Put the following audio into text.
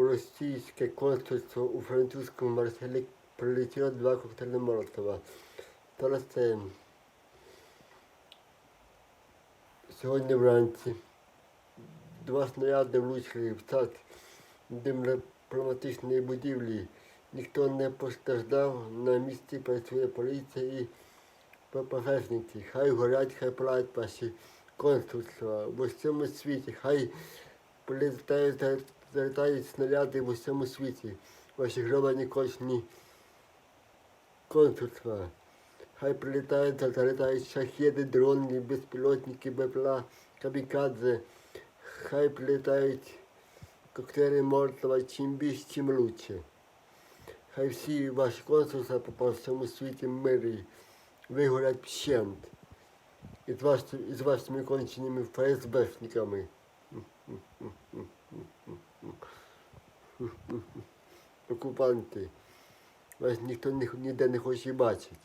у російське консульство у французькому Марселі прилетіло два коктейли Молотова. Це сьогодні вранці два снаряди влучили в сад дипломатичної будівлі. Ніхто не постраждав, на місці працює поліція і ППГшники. Хай горять, хай палають ваші консульства в усьому світі. Хай прилітають, залітають снаряди в усьому світі. Ваші громадні кочні консульства. Хай прилітають, залітають шахеди, дрони, безпілотники, БПЛА, камікадзе. Хай прилітають коктейлі Молотова, чим більше, чим лучше. Хай всі ваші консульства по всьому світі мирі вигорять вщент. І з, ваш, з вашими конченими ФСБшниками. Окупанти. Вас ніхто ніде не хоче бачити.